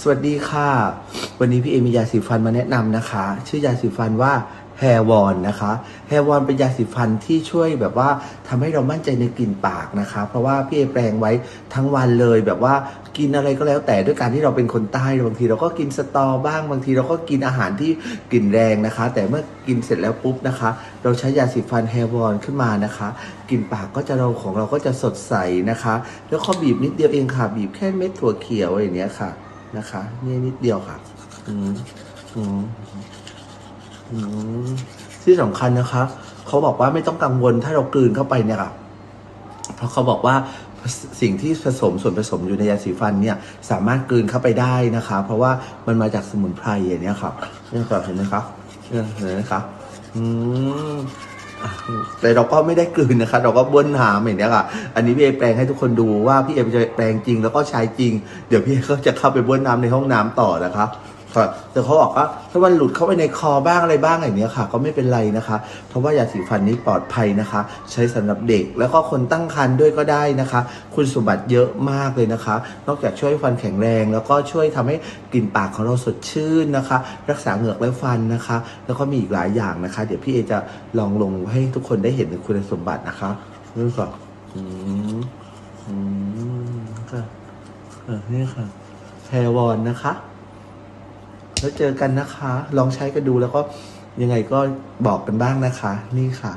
สวัสดีค่ะ วันนี้พี่เอมียาสีฟันมาแนะนำนะคะ ชื่อยาสีฟันว่า Hair w a n นะคะ Hair w a n เป็นยาสีฟันที่ช่วยแบบว่าทำให้เรามั่นใจในกลิ่นปากนะคะ เพราะว่าพี่เอแปรงไว้ทั้งวันเลยแบบว่ากินอะไรก็แล้วแต่ด้วยการที่เราเป็นคนใต้บางทีเราก็กินสตอบ้างบางทีเราก็กินอาหารที่กลิ่นแรงนะคะ แต่เมื่อกินเสร็จแล้วปุ๊บนะคะ เราใช้ยาสีฟัน Hair w a n ขึ้นมานะคะกลิ่นปากก็จะเราของเราก็จะสดใสนะคะ แล้วก็บีบนิดเดียวเองค่ะบีบแค่เม็ดถั่วเขียวอย่างเนี้ยค่ะ นะคะนี่นิดเดียวค่ะ อืมอืมอืมที่สำคัญนะคะเขาบอกว่าไม่ต้องกังวลถ้าเรากลืนเข้าไปเนี่ยค่ะ เพราะเขาบอกว่าสิ่งที่ผสมส่วนผสมอยู่ในยาสีฟันเนี่ยสามารถกลืนเข้าไปได้นะคะ เพราะว่ามันมาจากสมุนไพรอย่างเนี้ยค่ะนี่ค่ะเห็นไหมคะเนี่ยเห็นไหมคะอืม แต่เราก็ไม่ได้กลืนนะคะเราก็บ้วนน้ำอย่างนี้ค่ะ อันนี้พี่เอแปลงให้ทุกคนดูว่าพี่เอจะแปลงจริงแล้วก็ใช้จริง เดี๋ยวพี่เอก็จะเข้าไปบ้วนน้ำในห้องน้ำต่อนะครับค่ะแต่เขาบอกว่าถ้ามันหลุดเข้าไปในคอบ้างอะไรบ้างอย่างเนี้ยค่ะ ก็ไม่เป็นไรนะคะ เพราะว่ายาสีฟันนี้ปลอดภัยนะคะ ใช้สำหรับเด็กแล้วก็คนตั้งครรภ์ด้วยก็ได้นะคะ คุณสมบัติเยอะมากเลยนะคะ นอกจากช่วยฟันแข็งแรง แล้วก็ช่วยทำให้กลิ่นปากของเราสดชื่นนะคะ รักษาเหงือกและฟันนะคะ แล้วก็มีอีกหลายอย่างนะคะ เดี๋ยวพี่เอจะลองลงให้ทุกคนได้เห็นถึงคุณสมบัตินะคะนี่ค่ะอืมอืมค่ะเออนี่ค่ะแฮร์วอนนะคะ แล้วเจอกันนะคะ ลองใช้กันดูแล้วก็ยังไงก็บอกกันบ้างนะคะ นี่ค่ะ